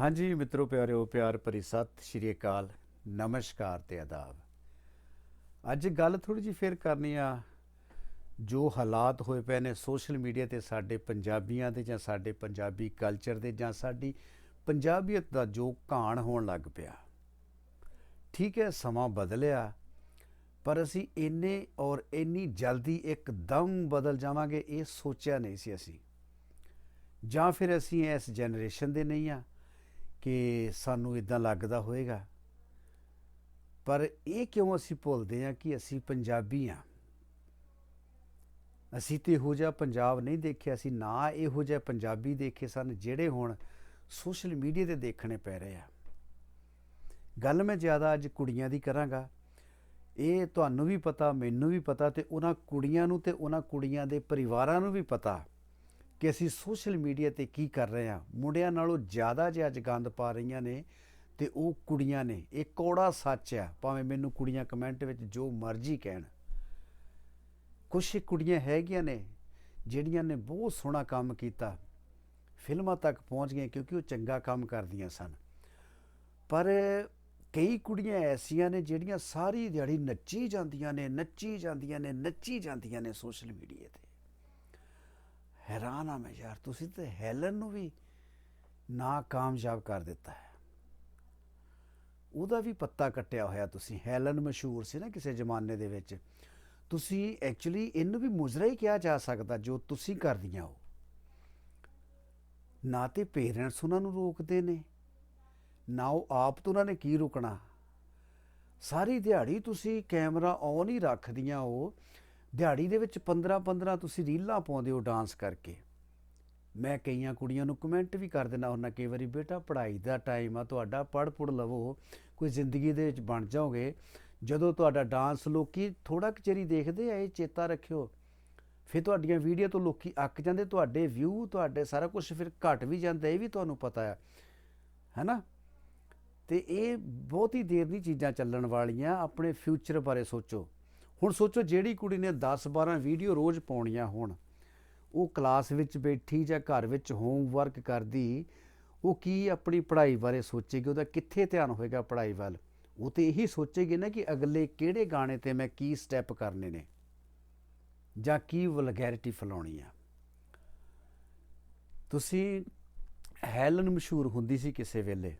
ਹਾਂਜੀ ਮਿੱਤਰੋ, ਪਿਆਰਿਓ, ਪਿਆਰ ਭਰੀ ਸਤਿ ਸ਼੍ਰੀ ਅਕਾਲ। ਨਮਸਕਾਰ ਤੇ ਆਦਾਬ। ਅੱਜ ਗੱਲ ਥੋੜੀ ਜਿਹੀ ਫੇਰ ਕਰਨੀ ਆ। ਜੋ ਹਾਲਾਤ ਹੋਏ ਪਏ ਨੇ ਸੋਸ਼ਲ ਮੀਡੀਆ ਤੇ ਸਾਡੇ ਪੰਜਾਬੀਆਂ ਦੇ ਜਾਂ ਸਾਡੇ ਪੰਜਾਬੀ ਕਲਚਰ ਦੇ ਜਾਂ ਸਾਡੀ ਪੰਜਾਬੀਅਤ ਦਾ ਜੋ ਘਾਣ ਹੋਣ ਲੱਗ ਪਿਆ। ਠੀਕ ਹੈ, ਸਮਾਂ ਬਦਲਿਆ, ਪਰ ਅਸੀਂ ਇੰਨੇ ਔਰ ਇੰਨੀ ਜਲਦੀ ਇੱਕਦਮ ਬਦਲ ਜਾਵਾਂਗੇ, ਇਹ ਸੋਚਿਆ ਨਹੀਂ ਸੀ ਅਸੀਂ। ਜਾਂ ਫਿਰ ਅਸੀਂ ਇਸ ਜਨਰੇਸ਼ਨ ਦੇ ਨਹੀਂ ਆ ਕਿ ਸਾਨੂੰ ਇਦਾਂ ਲੱਗਦਾ ਹੋਵੇਗਾ ਪਰ ਇਹ ਕਿਉਂ ਅਸੀਂ ਭੁੱਲਦੇ ਹਾਂ ਕਿ ਅਸੀਂ ਪੰਜਾਬੀ ਹਾਂ? ਅਸੀਂ ਤੇ ਇਹੋ ਜਿਹਾ ਪੰਜਾਬ ਨਹੀਂ ਦੇਖਿਆ ਸੀ ਨਾ ਇਹੋ ਜਿਹਾ ਪੰਜਾਬੀ ਦੇਖੇ ਸਨ ਜਿਹੜੇ ਹੁਣ ਸੋਸ਼ਲ ਮੀਡੀਆ ਤੇ ਦੇਖਣੇ ਪੈ ਰਹੇ ਆ। ਗੱਲ ਮੈਂ ਜ਼ਿਆਦਾ ਅੱਜ ਕੁੜੀਆਂ ਦੀ ਕਰਾਂਗਾ। ਇਹ ਤੁਹਾਨੂੰ ਵੀ ਪਤਾ, ਮੈਨੂੰ ਵੀ ਪਤਾ ਤੇ ਉਹਨਾਂ ਕੁੜੀਆਂ ਨੂੰ ਤੇ ਉਹਨਾਂ ਕੁੜੀਆਂ ਦੇ ਪਰਿਵਾਰਾਂ ਨੂੰ ਵੀ ਪਤਾ। ਕਿ ਅਸੀਂ ਸੋਸ਼ਲ ਮੀਡੀਆ ਤੇ ਕੀ ਕਰ ਰਹੇ ਹਾਂ। ਮੁੰਡਿਆਂ ਨਾਲੋਂ ਜ਼ਿਆਦਾ ਜੇ ਅੱਜ ਗੰਦ ਪਾ ਰਹੀਆਂ ਨੇ ਤੇ ਉਹ ਕੁੜੀਆਂ ਨੇ। ਇਹ ਕੋੜਾ ਸੱਚ ਆ ਭਾਵੇਂ ਮੈਨੂੰ ਕੁੜੀਆਂ ਕਮੈਂਟ ਵਿੱਚ ਜੋ ਮਰਜ਼ੀ ਕਹਿਣ। ਕੁਛ ਕੁੜੀਆਂ ਹੈਗੀਆਂ ਨੇ ਜਿਹੜੀਆਂ ਨੇ ਬਹੁਤ ਸੋਹਣਾ ਕੰਮ ਕੀਤਾ। ਫਿਲਮਾਂ ਤੱਕ ਪਹੁੰਚ ਗਈਆਂ ਕਿਉਂਕਿ ਉਹ ਚੰਗਾ ਕੰਮ ਕਰਦੀਆਂ ਸਨ। ਪਰ ਕਈ ਕੁੜੀਆਂ ਐਸੀਆਂ ਨੇ ਜਿਹੜੀਆਂ ਸਾਰੀ ਦਿਹਾੜੀ ਨੱਚੀ ਜਾਂਦੀਆਂ ਨੇ, ਨੱਚੀ ਜਾਂਦੀਆਂ ਨੇ, ਨੱਚੀ ਜਾਂਦੀਆਂ ਨੇ ਸੋਸ਼ਲ ਮੀਡੀਆ ਤੇ। ਹੈਰਾਨ ਆ ਮੈਂ ਯਾਰ, ਤੁਸੀਂ ਤੇ ਹੈਲਨ ਨੂੰ ਵੀ ਨਾ ਕਾਮਯਾਬ ਕਰ ਦਿੱਤਾ ਹੈ। ਉਹਦਾ ਵੀ ਪੱਤਾ ਕੱਟਿਆ ਹੋਇਆ ਤੁਸੀਂ, ਹੈਲਨ ਮਸ਼ਹੂਰ ਸੀ ਨਾ ਕਿਸੇ ਜ਼ਮਾਨੇ ਦੇ ਵਿੱਚ। ਤੁਸੀਂ ਐਕਚੁਅਲੀ ਇਹਨੂੰ ਵੀ ਮੁਜਰਾ ਹੀ ਕਿਹਾ ਜਾ ਸਕਦਾ ਜੋ ਤੁਸੀਂ ਕਰਦੀਆਂ ਹੋ। ਨਾ ਤੇ ਪੇਰੈਂਟਸ ਉਹਨਾਂ ਨੂੰ ਰੋਕਦੇ ਨੇ, ਨਾ ਉਹ ਆਪ ਤੋਂ ਉਹਨਾਂ ਨੇ ਕੀ ਰੁਕਣਾ। ਸਾਰੀ ਦਿਹਾੜੀ ਤੁਸੀਂ ਕੈਮਰਾ ਔਨ ਹੀ ਰੱਖਦੀਆਂ ਹੋ ਦਿਹਾੜੀ ਦੇ ਵਿੱਚ 15-15 ਤੁਸੀਂ ਰੀਲਾਂ ਪਾਉਂਦੇ ਹੋ ਡਾਂਸ ਕਰਕੇ। ਮੈਂ ਕਈਆਂ ਕੁੜੀਆਂ ਨੂੰ ਕਮੈਂਟ ਵੀ ਕਰ ਦਿੰਦਾ ਹੁੰਦਾ, ਕਈ ਵਾਰੀ, ਬੇਟਾ, ਪੜ੍ਹਾਈ ਦਾ ਟਾਈਮ ਆ, ਤੁਹਾਡਾ ਪੜ੍ਹ ਪੁੜ ਲਵੋ, ਕੋਈ ਜ਼ਿੰਦਗੀ ਦੇ ਵਿੱਚ ਬਣ ਜਾਓਗੇ। ਜਦੋਂ ਤੁਹਾਡਾ ਡਾਂਸ ਲੋਕੀ ਥੋੜਾ ਕਚੇਰੀ ਦੇਖਦੇ ਆ, ਇਹ ਚੇਤਾ ਰੱਖਿਓ। ਫਿਰ ਤੁਹਾਡੀਆਂ ਵੀਡੀਓ ਤੋਂ ਲੋਕੀ ਅੱਕ ਜਾਂਦੇ, ਤੁਹਾਡੇ ਵਿਊ ਤੁਹਾਡੇ ਸਾਰਾ ਕੁਝ ਫਿਰ ਘਟ ਵੀ ਜਾਂਦਾ, ਇਹ ਵੀ ਤੁਹਾਨੂੰ ਪਤਾ ਹੈ ਹੈਨਾ? ਤੇ ਇਹ ਬਹੁਤੀ ਦੇਰ ਦੀ ਚੀਜ਼ਾਂ ਚੱਲਣ ਵਾਲੀਆਂ, ਆਪਣੇ ਫਿਊਚਰ ਬਾਰੇ ਸੋਚੋ। ਹੁਣ ਸੋਚੋ ਜਿਹੜੀ ਕੁੜੀ ਨੇ 10-12 ਵੀਡੀਓ ਰੋਜ਼ ਪਾਉਣੀਆਂ ਹੋਣ, ਉਹ ਕਲਾਸ ਵਿੱਚ ਬੈਠੀ ਜਾਂ ਘਰ ਵਿੱਚ ਹੋਮਵਰਕ ਕਰਦੀ, ਉਹ ਕੀ ਆਪਣੀ ਪੜ੍ਹਾਈ ਬਾਰੇ ਸੋਚੇਗੀ? ਉਹਦਾ ਕਿੱਥੇ ਧਿਆਨ ਹੋਏਗਾ ਪੜ੍ਹਾਈ ਵੱਲ? ਉਹ ਤੇ ਇਹੀ ਸੋਚੇਗੀ ਨਾ ਕਿ ਅਗਲੇ ਕਿਹੜੇ ਗਾਣੇ ਤੇ ਮੈਂ ਕੀ ਸਟੈਪ ਕਰਨੇ ਨੇ ਜਾਂ ਕੀ ਵਲਗੈਰਿਟੀ ਫਲਾਉਣੀ ਆ। ਤੁਸੀਂ ਹੈਲਨ ਮਸ਼ਹੂਰ ਹੁੰਦੀ ਸੀ ਕਿਸੇ ਵੇਲੇ,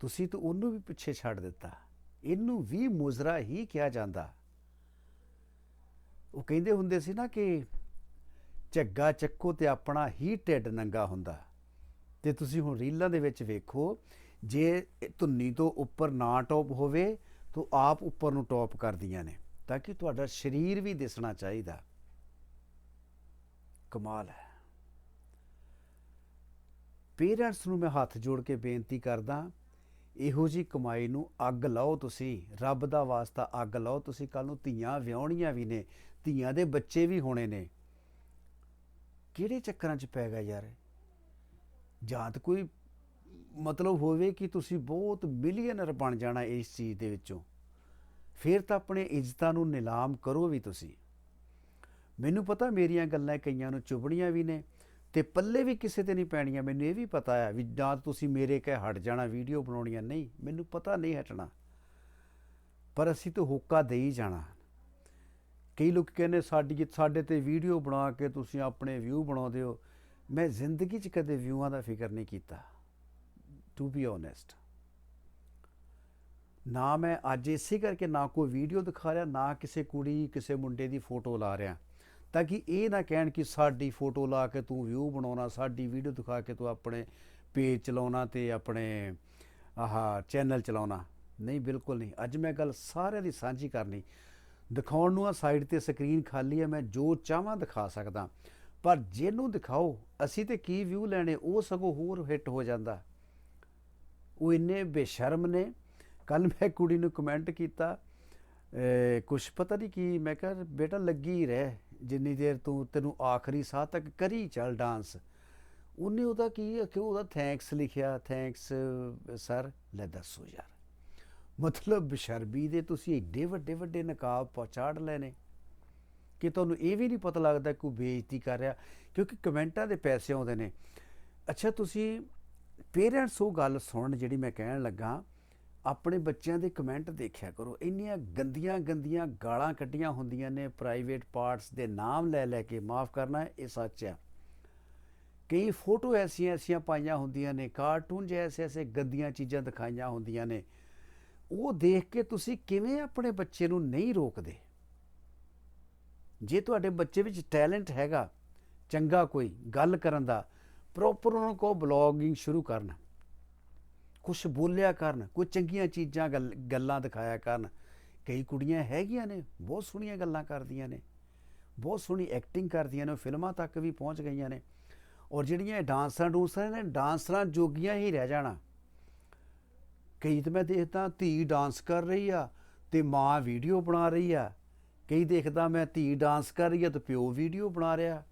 ਤੁਸੀਂ ਤਾਂ ਉਹਨੂੰ ਵੀ ਪਿੱਛੇ ਛੱਡ ਦਿੱਤਾ। ਇਹਨੂੰ ਵੀ ਮੁਜ਼ਰਾ ਹੀ ਕਿਹਾ ਜਾਂਦਾ। ਉਹ ਕਹਿੰਦੇ ਹੁੰਦੇ ਸੀ ਨਾ ਕਿ ਝੱਗਾ ਚੱਕੋ ਤੇ ਆਪਣਾ ਹੀ ਢਿੱਡ ਨੰਗਾ ਹੁੰਦਾ। ਤੇ ਤੁਸੀਂ ਹੁਣ ਰੀਲਾਂ ਦੇ ਵਿੱਚ ਵੇਖੋ, ਜੇ ਧੁੰਨੀ ਤੋਂ ਉੱਪਰ ਨਾ ਟੌਪ ਹੋਵੇ, ਤਾਂ ਆਪ ਉੱਪਰ ਨੂੰ ਟੌਪ ਕਰਦੀਆਂ ਨੇ, ਤਾਂ ਕਿ ਤੁਹਾਡਾ ਸਰੀਰ ਵੀ ਦਿਸਣਾ ਚਾਹੀਦਾ। ਕਮਾਲ ਹੈ। ਪੇਰੈਂਟਸ ਨੂੰ ਮੈਂ ਹੱਥ ਜੋੜ ਕੇ ਬੇਨਤੀ ਕਰਦਾ, ਇਹੋ ਜੀ ਕਮਾਈ ਨੂੰ ਅੱਗ ਲਾਓ ਤੁਸੀਂ, ਰੱਬ ਦਾ ਵਾਸਤਾ ਅੱਗ ਲਾਓ, ਤੁਸੀਂ ਕੱਲ ਨੂੰ ਧੀਆਂ ਵਿਆਹਣੀਆਂ ਵੀ ਨੇ ਧੀਆਂ ਦੇ ਬੱਚੇ ਵੀ ਹੋਣੇ ਨੇ। ਕਿਹੜੇ ਚੱਕਰਾਂ 'ਚ ਪੈ ਗਿਆ ਯਾਰ? ਜਾਂ ਤਾਂ ਕੋਈ ਮਤਲਬ ਹੋਵੇ ਕਿ ਤੁਸੀਂ ਬਹੁਤ ਮਿਲੀਅਨਰ ਬਣ ਜਾਣਾ ਇਸ ਚੀਜ਼ ਦੇ ਵਿੱਚੋਂ। ਫਿਰ ਤਾਂ ਆਪਣੇ ਇੱਜ਼ਤਾਂ ਨੂੰ ਨਿਲਾਮ ਕਰੋ ਵੀ ਤੁਸੀਂ। ਮੈਨੂੰ ਪਤਾ ਮੇਰੀਆਂ ਗੱਲਾਂ ਕਈਆਂ ਨੂੰ ਚੁਬੜੀਆਂ ਵੀ ਨੇ ਤੇ ਪੱਲੇ ਵੀ ਕਿਸੇ ਤੇ ਨਹੀਂ ਪੈਣੀਆਂ। ਮੈਨੂੰ ਇਹ ਵੀ ਪਤਾ ਆ ਵੀ ਜਾਂ ਤੁਸੀਂ ਮੇਰੇ ਕਹਿ ਹਟ ਜਾਣਾ, ਵੀਡੀਓ ਬਣਾਉਣੀਆਂ। ਨਹੀਂ, ਮੈਨੂੰ ਪਤਾ ਨਹੀਂ ਹਟਣਾ। ਪਰ ਅਸੀਂ ਤਾਂ ਹੋਕਾ ਦੇ ਹੀ ਜਾਣਾ। ਕਈ ਲੋਕ ਕਹਿੰਦੇ ਸਾਡੀ ਸਾਡੇ ਤੇ ਵੀਡੀਓ ਬਣਾ ਕੇ ਤੁਸੀਂ ਆਪਣੇ ਵਿਊ ਬਣਾਉਂਦੇ ਹੋ। ਮੈਂ ਜ਼ਿੰਦਗੀ 'ਚ ਕਦੇ ਵਿਊਆਂ ਦਾ ਫਿਕਰ ਨਹੀਂ ਕੀਤਾ ਟੂ ਬੀ ਓਨੈਸਟ ਨਾ ਮੈਂ ਅੱਜ ਇਸੇ ਕਰਕੇ ਨਾ ਕੋਈ ਵੀਡੀਓ ਦਿਖਾ ਰਿਹਾ, ਨਾ ਕਿਸੇ ਕੁੜੀ, ਕਿਸੇ ਮੁੰਡੇ ਦੀ ਫੋਟੋ ਲਾ ਰਿਹਾ। ਤਾਂ ਕਿ ਇਹ ਨਾ ਕਹਿਣ ਕਿ ਸਾਡੀ ਫੋਟੋ ਲਾ ਕੇ ਤੂੰ ਵਿਊ ਬਣਾਉਣਾ, ਸਾਡੀ ਵੀਡੀਓ ਦਿਖਾ ਕੇ ਤੂੰ ਆਪਣੇ ਪੇਜ ਚਲਾਉਣਾ ਤੇ ਆਪਣੇ, ਆਹ ਚੈਨਲ ਚਲਾਉਣਾ। ਨਹੀਂ, ਬਿਲਕੁਲ ਨਹੀਂ। ਅੱਜ ਮੈਂ ਗੱਲ ਸਾਰਿਆਂ ਦੀ ਸਾਂਝੀ ਕਰਨੀ। ਦਿਖਾਉਣ ਨੂੰ ਆ ਸਾਈਡ ਤੇ ਸਕਰੀਨ ਖਾਲੀ ਹੈ ਮੈਂ ਜੋ ਚਾਹਾਂ ਦਿਖਾ ਸਕਦਾ। ਪਰ ਜਿਹਨੂੰ ਦਿਖਾਓ, ਅਸੀਂ ਤੇ ਕੀ ਵਿਊ ਲੈਣੇ, ਉਹ ਸਗੋਂ ਹੋਰ ਹਿੱਟ ਹੋ ਜਾਂਦਾ। ਉਹ ਇੰਨੇ ਬੇਸ਼ਰਮ ਨੇ। ਕੱਲ ਮੈਂ ਕੁੜੀ ਨੂੰ ਕਮੈਂਟ ਕੀਤਾ ਕੁਛ ਪਤਾ ਨਹੀਂ ਕੀ, ਮੈਂ ਕਿਹਾ, ਬੇਟਾ, ਲੱਗੀ ਰਹਿ। ਜਿੰਨੀ ਦੇਰ ਤੂੰ ਤੈਨੂੰ ਆਖਰੀ ਸਾਹ ਤੱਕ ਕਰੀ ਚੱਲ ਡਾਂਸ ਉਹਨੇ ਉਹਦਾ ਕੀ ਕਿ ਉਹਦਾ ਥੈਂਕਸ ਲਿਖਿਆ? ਥੈਂਕਸ ਸਰ ਲੈ ਦੱਸੋ ਯਾਰ। ਮਤਲਬ ਬਸ਼ਰਬੀ ਦੇ ਤੁਸੀਂ ਏਡੇ ਵੱਡੇ ਵੱਡੇ ਨਕਾਬ ਪਹੁੰਚਾੜ ਲੈਨੇ ਕਿ ਤੁਹਾਨੂੰ ਇਹ ਵੀ ਨਹੀਂ ਪਤਾ ਲੱਗਦਾ ਕਿ ਕੋਈ ਬੇਇੱਜ਼ਤੀ ਕਰ ਰਿਹਾ, ਕਿਉਂਕਿ ਕਮੈਂਟਾਂ ਦੇ ਪੈਸੇ ਆਉਂਦੇ ਨੇ। ਅੱਛਾ, ਤੁਸੀਂ ਪੇਰੈਂਟਸ ਉਹ ਗੱਲ ਸੁਣਨ ਜਿਹੜੀ ਮੈਂ ਕਹਿਣ ਲੱਗਾ, ਆਪਣੇ ਬੱਚਿਆਂ ਦੇ ਕਮੈਂਟ ਦੇਖਿਆ ਕਰੋ। ਇੰਨੀਆਂ ਗੰਦੀਆਂ ਗੰਦੀਆਂ ਗਾਲਾਂ ਕੱਢੀਆਂ ਹੁੰਦੀਆਂ ਨੇ, ਪ੍ਰਾਈਵੇਟ ਪਾਰਟਸ ਦੇ ਨਾਮ ਲੈ ਲੈ ਕੇ ਮਾਫ ਕਰਨਾ ਇਹ ਸੱਚ ਹੈ। ਕਈ ਫੋਟੋ ਐਸੀਆਂ ਐਸੀਆਂ ਪਾਈਆਂ ਹੁੰਦੀਆਂ ਨੇ, ਕਾਰਟੂਨ ਜੈਸੇ, ਐਸੇ ਗੰਦੀਆਂ ਚੀਜ਼ਾਂ ਦਿਖਾਈਆਂ ਹੁੰਦੀਆਂ ਨੇ। ਉਹ ਦੇਖ ਕੇ ਤੁਸੀਂ ਕਿਵੇਂ ਆਪਣੇ ਬੱਚੇ ਨੂੰ ਨਹੀਂ ਰੋਕਦੇ? ਜੇ ਤੁਹਾਡੇ ਬੱਚੇ ਵਿੱਚ ਟੈਲੈਂਟ ਹੈਗਾ, ਚੰਗਾ ਕੋਈ ਗੱਲ ਕਰਨ ਦਾ, ਪ੍ਰੋਪਰ ਉਹਨਾਂ ਨੂੰ ਕੋ ਬਲੌਗਿੰਗ ਸ਼ੁਰੂ ਕਰਨ ਕੁਝ ਬੋਲਿਆ ਕਰਨ, ਕੋਈ ਚੰਗੀਆਂ ਚੀਜ਼ਾਂ ਗੱਲ- ਗੱਲਾਂ ਦਿਖਾਇਆ ਕਰਨ, ਕਈ ਕੁੜੀਆਂ ਹੈਗੀਆਂ ਨੇ, ਬਹੁਤ ਸੋਹਣੀਆਂ ਗੱਲਾਂ ਕਰਦੀਆਂ ਨੇ, ਬਹੁਤ ਸੋਹਣੀ ਐਕਟਿੰਗ ਕਰਦੀਆਂ ਨੇ, ਉਹ ਫਿਲਮਾਂ ਤੱਕ ਵੀ ਪਹੁੰਚ ਗਈਆਂ ਨੇ, ਔਰ ਜਿਹੜੀਆਂ ਡਾਂਸਰਾਂ ਡੂਸਰਾਂ ਨੇ, ਡਾਂਸਰਾਂ ਜੋਗੀਆਂ ਹੀ ਰਹਿ ਜਾਣਾ। ਕਈ ਤਾਂ ਮੈਂ ਦੇਖਦਾ ਧੀ ਡਾਂਸ ਕਰ ਰਹੀ ਆ ਤੇ ਮਾਂ ਵੀਡੀਓ ਬਣਾ ਰਹੀ ਆ। ਕਈ ਦੇਖਦਾ ਮੈਂ ਧੀ ਡਾਂਸ ਕਰ ਰਹੀ ਆ ਤੇ ਪਿਓ ਵੀਡੀਓ ਬਣਾ ਰਿਹਾ।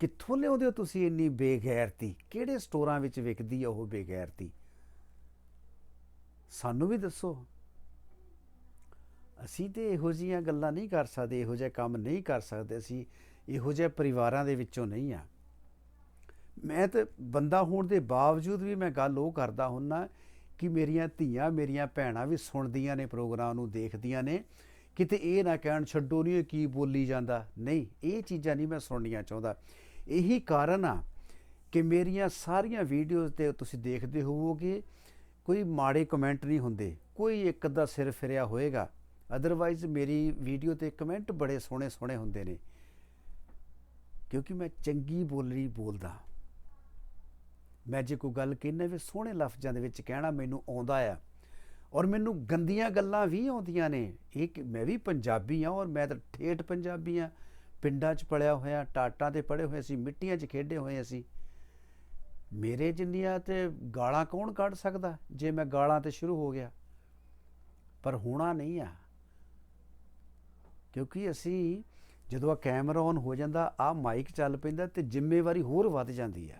ਕਿੱਥੋਂ ਲਿਆਉਂਦੇ ਹੋ ਤੁਸੀਂ ਇੰਨੀ ਬੇਗੈਰਤੀ? ਕਿਹੜੇ ਸਟੋਰਾਂ ਵਿੱਚ ਵਿਕਦੀ ਆ ਉਹ ਬੇਗੈਰਤੀ? ਸਾਨੂੰ ਵੀ ਦੱਸੋ। ਅਸੀਂ ਤੇ ਇਹੋ ਜੀਆਂ ਗੱਲਾਂ ਨਹੀਂ ਕਰ ਸਕਦੇ, ਇਹੋ ਜਿਹੇ ਕੰਮ ਨਹੀਂ ਕਰ ਸਕਦੇ ਅਸੀਂ, ਇਹੋ ਜਿਹੇ ਪਰਿਵਾਰਾਂ ਦੇ ਵਿੱਚੋਂ ਨਹੀਂ ਆ। ਮੈਂ ਤੇ ਬੰਦਾ ਹੋਣ ਦੇ ਬਾਵਜੂਦ ਵੀ ਮੈਂ ਗੱਲ ਉਹ ਕਰਦਾ ਹੁੰਨਾ ਕਿ ਮੇਰੀਆਂ ਧੀਆਂ, ਮੇਰੀਆਂ ਭੈਣਾਂ ਵੀ ਸੁਣਦੀਆਂ ਨੇ, ਪ੍ਰੋਗਰਾਮ ਨੂੰ ਦੇਖਦੀਆਂ ਨੇ। ਕਿਤੇ ਇਹ ਨਾ ਕਹਿਣ, ਛੱਡੋ ਨਹੀਂ ਇਹ ਕੀ ਬੋਲੀ ਜਾਂਦਾ। ਨਹੀਂ, ਇਹ ਚੀਜ਼ਾਂ ਨਹੀਂ ਮੈਂ ਸੁਣਨੀਆਂ ਚਾਹੁੰਦਾ। ਇਹੀ ਕਾਰਨ ਆ ਕਿ ਮੇਰੀਆਂ ਸਾਰੀਆਂ ਵੀਡੀਓਜ਼ ਤੇ ਤੁਸੀਂ ਦੇਖਦੇ ਹੋਵੋਗੇ, ਕੋਈ ਮਾੜੇ ਕਮੈਂਟ ਨਹੀਂ ਹੁੰਦੇ। ਕੋਈ ਇੱਕ ਦਾ ਸਿਰ ਫਿਰਿਆ ਹੋਏਗਾ। ਅਦਰਵਾਈਜ਼ ਮੇਰੀ ਵੀਡੀਓ ਤੇ ਕਮੈਂਟ ਬੜੇ ਸੋਹਣੇ ਸੋਹਣੇ ਹੁੰਦੇ ਨੇ। ਕਿਉਂਕਿ ਮੈਂ ਚੰਗੀ ਬੋਲੀ ਬੋਲਦਾ। ਮੈਂ ਜੇ ਕੋਈ ਗੱਲ ਕਹਿੰਨਾ ਵੀ ਸੋਹਣੇ ਲਫ਼ਜ਼ਾਂ ਦੇ ਵਿੱਚ ਕਹਿਣਾ ਮੈਨੂੰ ਆਉਂਦਾ ਆ, ਔਰ ਮੈਨੂੰ ਗੰਦੀਆਂ ਗੱਲਾਂ ਵੀ ਆਉਂਦੀਆਂ ਨੇ, ਇਹ ਕਿ ਮੈਂ ਵੀ ਪੰਜਾਬੀ ਆ ਔਰ ਮੈਂ ਤਾਂ ਠੇਠ ਪੰਜਾਬੀ ਆ, ਪਿੰਡਾਂ 'ਚ ਪੜਿਆ ਹੋਇਆ, ਟਾਟਾਂ ਤੇ ਪੜੇ ਹੋਏ ਸੀ, ਮਿੱਟੀਆਂ 'ਚ ਖੇਡੇ ਹੋਏ ਅਸੀਂ। ਮੇਰੇ ਜਿੰਨੀਆਂ ਤੇ ਗਾਲਾਂ ਕੌਣ ਕੱਢ ਸਕਦਾ ਜੇ ਮੈਂ ਗਾਲਾਂ ਤੇ ਸ਼ੁਰੂ ਹੋ ਗਿਆ? ਪਰ ਹੋਣਾ ਨਹੀਂ ਆ। ਕਿਉਂਕਿ ਅਸੀਂ ਜਦੋਂ ਆ ਕੈਮਰਾ ਔਨ ਹੋ ਜਾਂਦਾ, ਆ ਮਾਈਕ ਚੱਲ ਪੈਂਦਾ ਤੇ ਜ਼ਿੰਮੇਵਾਰੀ ਹੋਰ ਵੱਧ ਜਾਂਦੀ ਆ।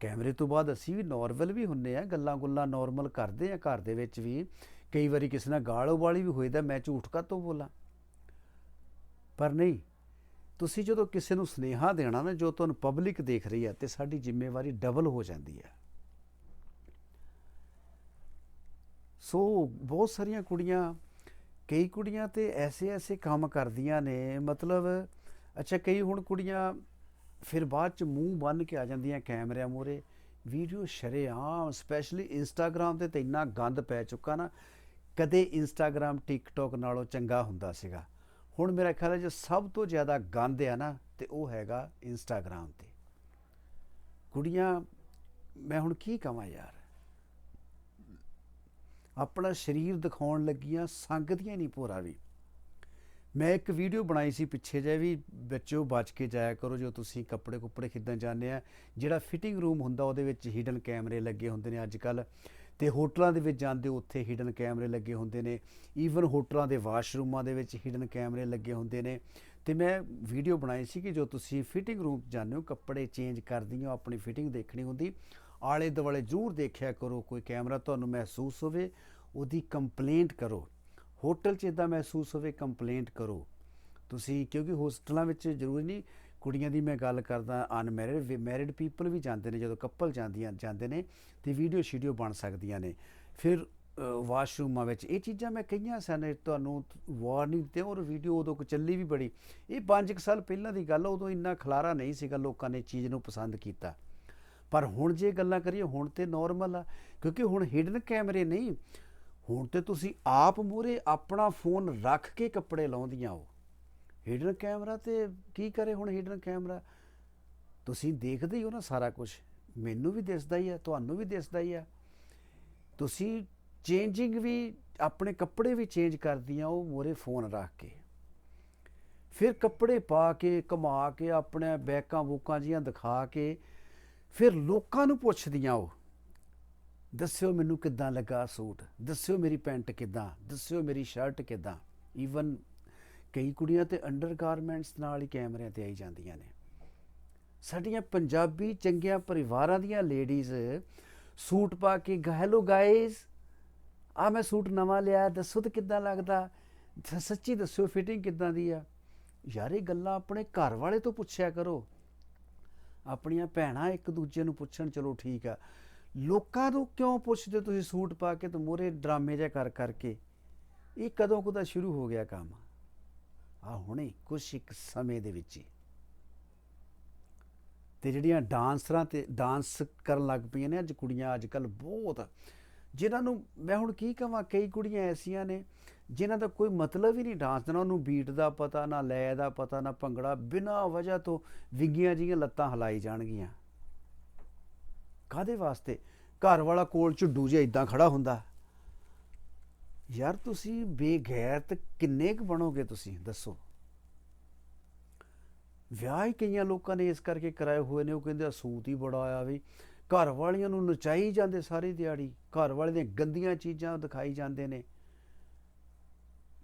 ਕੈਮਰੇ ਤੋਂ ਬਾਅਦ ਅਸੀਂ ਵੀ ਨਾਰਮਲ ਵੀ ਹੁੰਨੇ ਆ, ਗੱਲਾਂ ਗੁੱਲਾਂ ਨਾਰਮਲ ਕਰਦੇ ਆ ਘਰ ਦੇ ਵਿੱਚ ਵੀ। ਕਈ ਵਾਰੀ ਕਿਸੇ ਨਾਲ ਗਾਲ ਵਾਲੀ ਵੀ ਹੋਈਦਾ, ਮੈਂ ਝੂਠ ਕਾਤੋਂ ਬੋਲਾਂ? ਪਰ ਨਹੀਂ, ਤੁਸੀਂ ਜਦੋਂ ਕਿਸੇ ਨੂੰ ਸਨੇਹਾ ਦੇਣਾ ਨਾ, ਜੋ ਤੁਹਾਨੂੰ ਪਬਲਿਕ ਦੇਖ ਰਹੀ ਹੈ ਤੇ ਸਾਡੀ ਜ਼ਿੰਮੇਵਾਰੀ ਡਬਲ ਹੋ ਜਾਂਦੀ ਹੈ ਸੋ ਬਹੁਤ ਸਾਰੀਆਂ ਕੁੜੀਆਂ, ਕਈ ਕੁੜੀਆਂ ਤੇ ਐਸੇ ਐਸੇ ਕੰਮ ਕਰਦੀਆਂ ਨੇ, ਮਤਲਬ, ਅੱਛਾ, ਕਈ ਹੁਣ ਕੁੜੀਆਂ ਫਿਰ ਬਾਅਦ ਚ ਮੂੰਹ ਬੰਨ ਕੇ ਆ ਜਾਂਦੀਆਂ ਕੈਮਰਿਆਂ ਮੂਹਰੇ। ਵੀਡੀਓ ਸ਼ਰੇਆਮ ਸਪੈਸ਼ਲੀ ਇੰਸਟਾਗ੍ਰam ਤੇ ਤਾਂ ਇੰਨਾ ਗੰਦ ਪੈ ਚੁੱਕਾ ਨਾ, ਕਦੇ ਇੰਸਟਾਗ੍ਰam ਟਿਕਟੋਕ ਨਾਲੋਂ ਚੰਗਾ ਹੁੰਦਾ ਸੀਗਾ। ਹੁਣ ਮੇਰਾ ਖਿਆਲ ਹੈ ਜੇ ਸਭ ਤੋਂ ਜ਼ਿਆਦਾ ਗੰਦ ਆ ਨਾ, ਤੇ ਉਹ ਹੈਗਾ ਇੰਸਟਾਗ੍ਰam ਤੇ। ਕੁੜੀਆਂ, ਮੈਂ ਹੁਣ ਕੀ ਕਹਾਂ ਯਾਰ? ਆਪਣਾ ਸਰੀਰ ਦਿਖਾਉਣ ਲੱਗੀਆਂ, ਸੰਗਦੀਆਂ ਨਹੀਂ ਭੋਰਾ ਵੀ। ਮੈਂ ਇੱਕ ਵੀਡੀਓ ਬਣਾਈ ਸੀ ਪਿੱਛੇ ਜੇ ਵੀ ਬੱਚਿਓ ਬਚ ਕੇ ਜਾਇਆ ਕਰੋ ਜੋ ਤੁਸੀਂ ਕੱਪੜੇ ਕੁੱਪੜੇ ਖਰੀਦਣ ਜਾਂਦੇ ਆ। ਜਿਹੜਾ ਫਿਟਿੰਗ ਰੂਮ ਹੁੰਦਾ ਉਹਦੇ ਵਿੱਚ ਹਿਡਨ ਕੈਮਰੇ ਲੱਗੇ ਹੁੰਦੇ ਨੇ ਅੱਜ ਕੱਲ ਤੇ ਹੋਟਲਾਂ ਦੇ ਵਿੱਚ ਜਾਂਦੇ ਹੋ, ਉੱਥੇ ਹਿਡਨ ਕੈਮਰੇ ਲੱਗੇ ਹੁੰਦੇ ਨੇ। ਈਵਨ ਹੋਟਲਾਂ ਦੇ ਵਾਸ਼ਰੂਮਾਂ ਦੇ ਵਿੱਚ ਹਿਡਨ ਕੈਮਰੇ ਲੱਗੇ ਹੁੰਦੇ ਨੇ। ਤੇ ਮੈਂ ਵੀਡੀਓ ਬਣਾਈ ਸੀ ਕਿ ਜੋ ਤੁਸੀਂ ਫਿਟਿੰਗ ਰੂਮ ਜਾਂਦੇ ਹੋ ਕੱਪੜੇ ਚੇਂਜ ਕਰਦੀ ਹੋ ਆਪਣੀ ਫਿਟਿੰਗ ਦੇਖਣੀ ਹੁੰਦੀ ਆਲੇ ਦੁਆਲੇ ਜ਼ਰੂਰ ਦੇਖਿਆ ਕਰੋ ਕੋਈ ਕੈਮਰਾ ਤੁਹਾਨੂੰ ਮਹਿਸੂਸ ਹੋਵੇ ਉਹਦੀ ਕੰਪਲੇਂਟ ਕਰੋ। ਹੋਟਲ 'ਚ ਇਦਾਂ ਮਹਿਸੂਸ ਹੋਵੇ ਕੰਪਲੇਂਟ ਕਰੋ। ਤੁਸੀਂ, ਕਿਉਂਕਿ ਹੋਸਟਲਾਂ ਵਿੱਚ ਜ਼ਰੂਰੀ ਨਹੀਂ, ਕੁੜੀਆਂ ਦੀ ਮੈਂ ਗੱਲ ਕਰਦਾ ਅਨਮੈਰਿਡ ਮੈਰਿਡ ਪੀਪਲ ਵੀ ਜਾਂਦੇ ਨੇ, ਜਦੋਂ ਕਪਲ ਜਾਂਦੀਆਂ, ਜਾਂਦੇ ਨੇ, ਤੇ ਵੀਡੀਓ ਸ਼ੀਡੀਓ ਬਣ ਸਕਦੀਆਂ ਨੇ। ਫਿਰ ਵਾਸ਼ਰੂਮਾਂ ਵਿੱਚ ਇਹ ਚੀਜ਼ਾਂ ਮੈਂ ਕਹੀਆਂ ਸਨ ਤੁਹਾਨੂੰ ਵਾਰਨਿੰਗ ਤੇ ਔਰ ਵੀਡੀਓ ਉਦੋਂ ਕੁ ਚੱਲੀ ਵੀ ਬੜੀ। ਇਹ 5 ਸਾਲ ਪਹਿਲਾਂ ਦੀ ਗੱਲ ਉਦੋਂ ਇੰਨਾ ਖਲਾਰਾ ਨਹੀਂ ਸੀਗਾ ਲੋਕਾਂ ਨੇ ਚੀਜ਼ ਨੂੰ ਪਸੰਦ ਕੀਤਾ। ਪਰ ਹੁਣ ਜੇ ਗੱਲਾਂ ਕਰੀਏ, ਹੁਣ ਤੇ ਨਾਰਮਲ ਆ, ਕਿਉਂਕਿ ਹੁਣ ਹਿਡਨ ਕੈਮਰੇ ਨਹੀਂ ਹੁਣ ਤੇ ਤੁਸੀਂ ਆਪ ਮੂਰੇ ਆਪਣਾ ਫੋਨ ਰੱਖ ਕੇ ਕੱਪੜੇ ਲਾਉਂਦੀਆਂ ਹੋ। ਹਿਡਨ ਕੈਮਰਾ ਤੇ ਕੀ ਕਰੇ ਹੁਣ ਹਿਡਨ ਕੈਮਰਾ ਤੁਸੀਂ ਦੇਖਦੇ ਹੀ ਹੋ ਨਾ ਸਾਰਾ ਕੁਝ ਮੈਨੂੰ ਵੀ ਦਿਸਦਾ ਹੀ ਆ, ਤੁਹਾਨੂੰ ਵੀ ਦਿਸਦਾ ਹੀ ਆ। ਤੁਸੀਂ ਚੇਂਜਿੰਗ ਵੀ, ਆਪਣੇ ਕੱਪੜੇ ਵੀ ਚੇਂਜ ਕਰਦੀਆਂ ਉਹ ਮੂਰੇ ਫੋਨ ਰੱਖ ਕੇ। ਫਿਰ ਕੱਪੜੇ ਪਾ ਕੇ ਕਮਾ ਕੇ ਆਪਣੇ ਬੈਕਾਂ ਬੂਕਾਂ ਜੀਆਂ ਦਿਖਾ ਕੇ, ਫਿਰ ਲੋਕਾਂ ਨੂੰ ਪੁੱਛਦੀਆਂ ਉਹ ਦੱਸਿਓ ਮੈਨੂੰ ਕਿੱਦਾਂ ਲੱਗਾ ਸੂਟ? ਦੱਸਿਓ ਮੇਰੀ ਪੈਂਟ ਕਿੱਦਾਂ? ਦੱਸਿਓ ਮੇਰੀ ਸ਼ਰਟ ਕਿੱਦਾਂ? ਈਵਨ ਕਈ ਕੁੜੀਆਂ ਤੇ ਅੰਡਰਗਾਰਮੈਂਟਸ ਨਾਲ ਹੀ ਕੈਮਰਿਆਂ ਤੇ ਆਈ ਜਾਂਦੀਆਂ ਨੇ। ਸਾਡੀਆਂ ਪੰਜਾਬੀ ਚੰਗੀਆਂ ਪਰਿਵਾਰਾਂ ਦੀਆਂ ਲੇਡੀਜ਼ ਸੂਟ ਪਾ ਕੇ ਹੈਲੋ ਗਾਇਜ਼ ਆ ਮੈਂ ਸੂਟ ਨਵਾਂ ਲਿਆ, ਦੱਸੋ ਤੇ ਕਿੱਦਾਂ ਲੱਗਦਾ? ਸੱਚੀ ਦੱਸਿਓ ਫਿਟਿੰਗ ਕਿੱਦਾਂ ਦੀ ਆ? ਯਾਰ ਇਹ ਗੱਲਾਂ ਆਪਣੇ ਘਰ ਵਾਲੇ ਤੋਂ ਪੁੱਛਿਆ ਕਰੋ। ਆਪਣੀਆਂ ਭੈਣਾਂ ਇੱਕ ਦੂਜੇ ਨੂੰ ਪੁੱਛਣ, ਚਲੋ ਠੀਕ ਆ। ਲੋਕਾਂ ਨੂੰ ਕਿਉਂ ਪੁੱਛਦੇ ਤੁਸੀਂ ਸੂਟ ਪਾ ਕੇ ਤੇ ਮੋਰੇ ਡਰਾਮੇ ਜਿਹਾ ਕਰ ਕਰਕੇ? ਇਹ ਕਦੋਂ ਕਦਾ ਸ਼ੁਰੂ ਹੋ ਗਿਆ ਕੰਮ? ਆ ਹੁਣੇ ਕੁਛ ਇੱਕ ਸਮੇਂ ਦੇ ਵਿੱਚ ਹੀ। ਤੇ ਜਿਹੜੀਆਂ ਡਾਂਸਰਾਂ ਤੇ ਡਾਂਸ ਕਰਨ ਲੱਗ ਪਈਆਂ ਨੇ ਅੱਜ ਕੁੜੀਆਂ ਅੱਜ ਕੱਲ ਬਹੁਤ। ਜਿਨ੍ਹਾਂ ਨੂੰ ਮੈਂ ਹੁਣ ਕੀ ਕਹਾਂ ਕਈ ਕੁੜੀਆਂ ਐਸੀਆਂ ਨੇ ਜਿਨ੍ਹਾਂ ਦਾ ਕੋਈ ਮਤਲਬ ਹੀ ਨਹੀਂ ਡਾਂਸ ਦਾ, ਨਾ ਉਹਨੂੰ ਬੀਟ ਦਾ ਪਤਾ, ਨਾ ਲੈ ਦਾ ਪਤਾ, ਨਾ ਭੰਗੜਾ, ਬਿਨਾਂ ਵਜ੍ਹਾ ਤੋਂ ਵਿੰਗੀਆਂ ਜੀਆਂ ਲੱਤਾਂ ਹਲਾਈ ਜਾਣਗੀਆਂ। ਕਾਦੇ ਵਾਸਤੇ? ਘਰ ਵਾਲਾ ਕੋਲ ਝੁੱਡੂ ਜਿਹਾ ਇਦਾਂ ਖੜਾ ਹੁੰਦਾ। ਯਾਰ ਤੁਸੀਂ ਬੇਗੈਰਤ ਕਿੰਨੇ ਕੁ ਬਣੋਗੇ ਤੁਸੀਂ? ਦੱਸੋ। ਵਿਆਹ ਹੀ ਕਈਆਂ ਲੋਕਾਂ ਨੇ ਇਸ ਕਰਕੇ ਕਰਾਏ ਹੋਏ ਨੇ, ਉਹ ਕਹਿੰਦੇ ਆ ਸੂਤ ਹੀ ਬੜਾ ਆਇਆ ਵੀ ਘਰ ਵਾਲੀਆਂ ਨੂੰ ਨਚਾਈ ਜਾਂਦੇ ਸਾਰੀ ਦਿਹਾੜੀ, ਘਰ ਵਾਲੇ ਦੀਆਂ ਗੰਦੀਆਂ ਚੀਜ਼ਾਂ ਦਿਖਾਈ ਜਾਂਦੇ ਨੇ।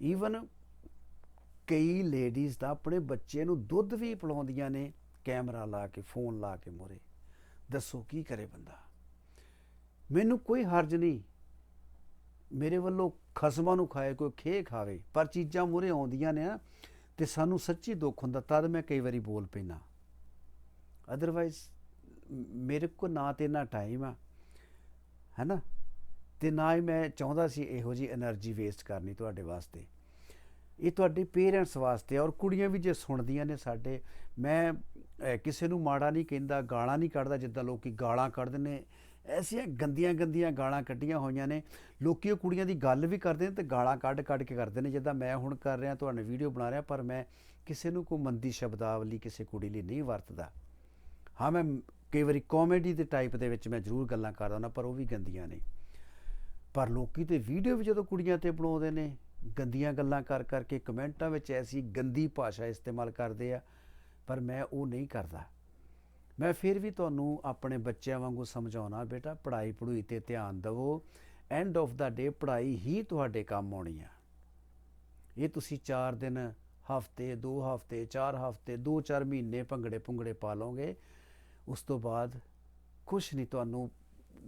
ਈਵਨ ਕਈ ਲੇਡੀਜ਼ ਤਾਂ ਆਪਣੇ ਬੱਚੇ ਨੂੰ ਦੁੱਧ ਵੀ ਪਿਲਾਉਂਦੀਆਂ ਨੇ, ਕੈਮਰਾ ਲਾ ਕੇ, ਫੋਨ ਲਾ ਕੇ ਮੋਰੇ। ਦੱਸੋ ਕੀ ਕਰੇ ਬੰਦਾ? ਮੈਨੂੰ ਕੋਈ ਹਰਜ ਨਹੀਂ। ਮੇਰੇ ਵੱਲੋਂ ਖਸਮਾਂ ਨੂੰ ਖਾਏ, ਕੋਈ ਖੇ ਖਾਵੇ, ਪਰ ਚੀਜ਼ਾਂ ਮੂਰੇ ਆਉਂਦੀਆਂ ਨੇ ਨਾ ਤੇ ਸਾਨੂੰ ਸੱਚੀ ਦੁੱਖ ਹੁੰਦਾ, ਤਦ ਮੈਂ ਕਈ ਵਾਰੀ ਬੋਲ ਪੈਣਾ ਅਦਰਵਾਈਜ਼ ਮੇਰੇ ਕੋ ਨਾ ਤੇ ਨਾ ਟਾਈਮ ਆ ਹੈਨਾ ਤੇ ਨਾ ਹੀ ਮੈਂ ਚਾਹੁੰਦਾ ਸੀ ਇਹੋ ਜੀ એનર્ਜੀ ਵੇਸਟ ਕਰਨੀ ਤੁਹਾਡੇ ਵਾਸਤੇ। ਇਹ ਤੁਹਾਡੇ ਪੇਰੈਂਟਸ ਵਾਸਤੇ ਔਰ ਕੁੜੀਆਂ ਵੀ ਜੇ ਸੁਣਦੀਆਂ ਨੇ ਸਾਡੇ, ਮੈਂ ਕਿਸੇ ਨੂੰ ਮਾੜਾ ਨਹੀਂ ਕਹਿੰਦਾ, ਗਾਲਾਂ ਨਹੀਂ ਕੱਢਦਾ, ਜਿੱਦਾਂ ਲੋਕੀ ਗਾਲਾਂ ਕੱਢਦੇ ਨੇ, ਐਸੀਆਂ ਗੰਦੀਆਂ ਗੰਦੀਆਂ ਗਾਲਾਂ ਕੱਢੀਆਂ ਹੋਈਆਂ ਨੇ, ਲੋਕੀ ਉਹ ਕੁੜੀਆਂ ਦੀ ਗੱਲ ਵੀ ਕਰਦੇ ਨੇ ਤੇ ਗਾਲਾਂ ਕੱਢ ਕੱਢ ਕੇ ਕਰਦੇ ਨੇ, ਜਿੱਦਾਂ ਮੈਂ ਹੁਣ ਕਰ ਰਿਹਾ ਤੁਹਾਨੂੰ ਵੀਡੀਓ ਬਣਾ ਰਿਹਾ, ਪਰ ਮੈਂ ਕਿਸੇ ਨੂੰ ਕੋਈ ਮੰਦੀ ਸ਼ਬਦਾਵਲੀ ਕਿਸੇ ਕੁੜੀ ਲਈ ਨਹੀਂ ਵਰਤਦਾ। ਹਾਂ, ਮੈਂ ਕਈ ਵਾਰੀ ਕਾਮੇਡੀ ਦੇ ਟਾਈਪ ਦੇ ਵਿੱਚ ਮੈਂ ਜ਼ਰੂਰ ਗੱਲਾਂ ਕਰਦਾ ਹੁੰਦਾ, ਪਰ ਉਹ ਵੀ ਗੰਦੀਆਂ ਨੇ। ਪਰ ਲੋਕੀ ਤੇ ਵੀਡੀਓ ਵੀ ਜਦੋਂ ਕੁੜੀਆਂ ਤੇ ਬਣਾਉਂਦੇ ਨੇ ਗੰਦੀਆਂ ਗੱਲਾਂ ਕਰ ਕਰਕੇ ਕਮੈਂਟਾਂ ਵਿੱਚ ਐਸੀ ਗੰਦੀ ਭਾਸ਼ਾ ਇਸਤੇਮਾਲ ਕਰਦੇ ਆ, ਪਰ ਮੈਂ ਉਹ ਨਹੀਂ ਕਰਦਾ। ਮੈਂ ਫਿਰ ਵੀ ਤੁਹਾਨੂੰ ਆਪਣੇ ਬੱਚਿਆਂ ਵਾਂਗੂ ਸਮਝਾਉਣਾ, ਬੇਟਾ, ਪੜ੍ਹਾਈ ਪੜੂਈ ਤੇ ਧਿਆਨ ਦਿਵੋ। ਐਂਡ ਆਫ ਦਾ ਡੇ ਪੜ੍ਹਾਈ ਹੀ ਤੁਹਾਡੇ ਕੰਮ ਆਉਣੀ ਆ। ਇਹ ਤੁਸੀਂ 4 ਦਿਨ, ਹਫ਼ਤੇ 2 ਹਫ਼ਤੇ 4 ਹਫ਼ਤੇ 2-4 ਮਹੀਨੇ ਭੰਗੜੇ ਭੁੰਗੜੇ ਪਾ ਲਓਗੇ। ਉਸ ਤੋਂ ਬਾਅਦ ਕੁਛ ਨਹੀਂ, ਤੁਹਾਨੂੰ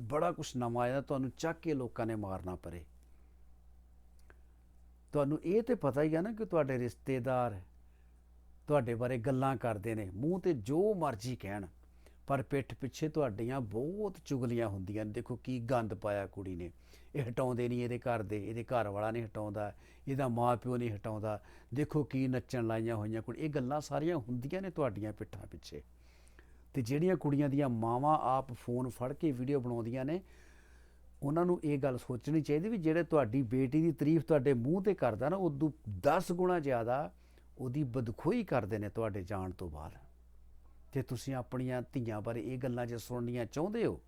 ਬੜਾ ਕੁਛ ਨਵਾਂ ਆਇਆ, ਤੁਹਾਨੂੰ ਚੱਕ ਕੇ ਲੋਕਾਂ ਨੇ ਮਾਰਨਾ ਪਰੇ। ਤੁਹਾਨੂੰ ਇਹ ਤੇ ਪਤਾ ਹੀ ਆ ਨਾ ਕਿ ਤੁਹਾਡੇ ਰਿਸ਼ਤੇਦਾਰ ਤੁਹਾਡੇ ਬਾਰੇ ਗੱਲਾਂ ਕਰਦੇ ਨੇ, ਮੂੰਹ ਤੇ ਜੋ ਮਰਜ਼ੀ ਕਹਿਣ, ਪਰ ਪਿੱਠ ਪਿੱਛੇ ਤੁਹਾਡੀਆਂ ਬਹੁਤ ਚੁਗਲੀਆਂ ਹੁੰਦੀਆਂ ਨੇ। ਦੇਖੋ ਕੀ ਗੰਦ ਪਾਇਆ ਕੁੜੀ ਨੇ। ਇਹ ਹਟਾਉਂਦੇ ਨਹੀਂ ਇਹਦੇ ਘਰ ਦੇ, ਇਹਦੇ ਘਰ ਵਾਲਾ ਨਹੀਂ ਹਟਾਉਂਦਾ, ਇਹਦਾ ਮਾਂ ਪਿਓ ਨਹੀਂ ਹਟਾਉਂਦਾ। ਦੇਖੋ ਕੀ ਨੱਚਣ ਲਾਈਆਂ ਹੋਈਆਂ ਕੁੜੀ, ਇਹ ਗੱਲਾਂ ਸਾਰੀਆਂ ਹੁੰਦੀਆਂ ਨੇ ਤੁਹਾਡੀਆਂ ਪਿੱਠਾਂ ਪਿੱਛੇ। ਤੇ ਜਿਹੜੀਆਂ ਕੁੜੀਆਂ ਦੀਆਂ ਮਾਵਾਂ ਆਪ ਫੋਨ ਫੜ ਕੇ ਵੀਡੀਓ ਬਣਾਉਂਦੀਆਂ ਨੇ ਉਹਨਾਂ ਨੂੰ ਇਹ ਗੱਲ ਸੋਚਣੀ ਚਾਹੀਦੀ ਵੀ ਜਿਹੜੇ ਤੁਹਾਡੀ ਬੇਟੀ ਦੀ ਤਾਰੀਫ ਤੁਹਾਡੇ ਮੂੰਹ ਤੇ ਕਰਦਾ ਨਾ, ਉਦੋਂ 10 ਗੁਣਾ ਜ਼ਿਆਦਾ ਉਹਦੀ ਬਦਖੋਈ ਕਰਦੇ ਨੇ ਤੁਹਾਡੇ ਜਾਣ ਤੋਂ ਬਾਅਦ। ਤੇ ਤੁਸੀਂ ਆਪਣੀਆਂ ਧੀਆਂ ਬਾਰੇ ਇਹ ਗੱਲਾਂ ਜੇ ਸੁਣਨੀਆਂ ਚਾਹੁੰਦੇ ਹੋ,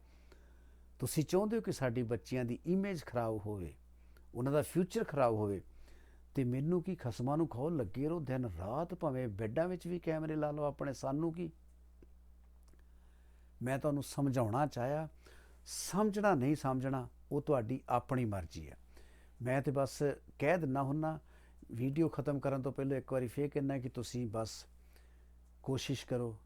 ਤੁਸੀਂ ਚਾਹੁੰਦੇ ਹੋ ਕਿ ਸਾਡੀ ਬੱਚਿਆਂ ਦੀ ਇਮੇਜ ਖਰਾਬ ਹੋਵੇ, ਉਹਨਾਂ ਦਾ ਫਿਊਚਰ ਖਰਾਬ ਹੋਵੇ, ਤੇ ਮੈਨੂੰ ਕੀ ਖਸਮਾਂ ਨੂੰ ਖਾਓ, ਲੱਗੇ ਰਹੋ, ਦਿਨ ਰਾਤ ਭਾਵੇਂ ਬੈੱਡਾਂ ਵਿੱਚ ਵੀ ਕੈਮਰੇ ਲਾ ਲਓ ਆਪਣੇ, ਸਾਨੂੰ ਕੀ? ਮੈਂ ਤੁਹਾਨੂੰ ਸਮਝਾਉਣਾ ਚਾਹਿਆ ਸਮਝਣਾ ਨਹੀਂ ਸਮਝਣਾ ਉਹ ਤੁਹਾਡੀ ਆਪਣੀ ਮਰਜ਼ੀ ਹੈ। ਮੈਂ ਤੇ ਬਸ ਕਹਿ ਦਿੰਨਾ ਹੁੰਨਾ ਵੀਡੀਓ ਖਤਮ ਕਰਨ ਤੋਂ ਪਹਿਲਾਂ ਇੱਕ ਵਾਰੀ ਫੇਰ ਕਹਿਣਾ ਕਿ ਤੁਸੀਂ ਬਸ ਕੋਸ਼ਿਸ਼ ਕਰੋ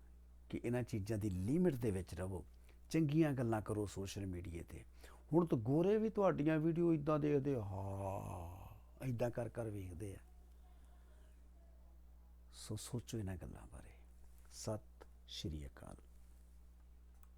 ਕਿ ਇਹਨਾਂ ਚੀਜ਼ਾਂ ਦੀ ਲਿਮਿਟ ਦੇ ਵਿੱਚ ਰਹੋ। ਚੰਗੀਆਂ ਗੱਲਾਂ ਕਰੋ ਸੋਸ਼ਲ ਮੀਡੀਆ ਤੇ। ਹੁਣ ਤਾਂ ਗੋਰੇ ਵੀ ਤੁਹਾਡੀਆਂ ਵੀਡੀਓ ਇਦਾਂ ਦੇਖਦੇ ਆ, ਹਾਂ ਇਦਾਂ ਕਰ ਕਰ ਵੇਖਦੇ ਆ। ਸੋ ਸੋਚੋ ਇਹਨਾਂ ਗੱਲਾਂ ਬਾਰੇ। ਸਤਿ ਸ਼੍ਰੀ ਅਕਾਲ।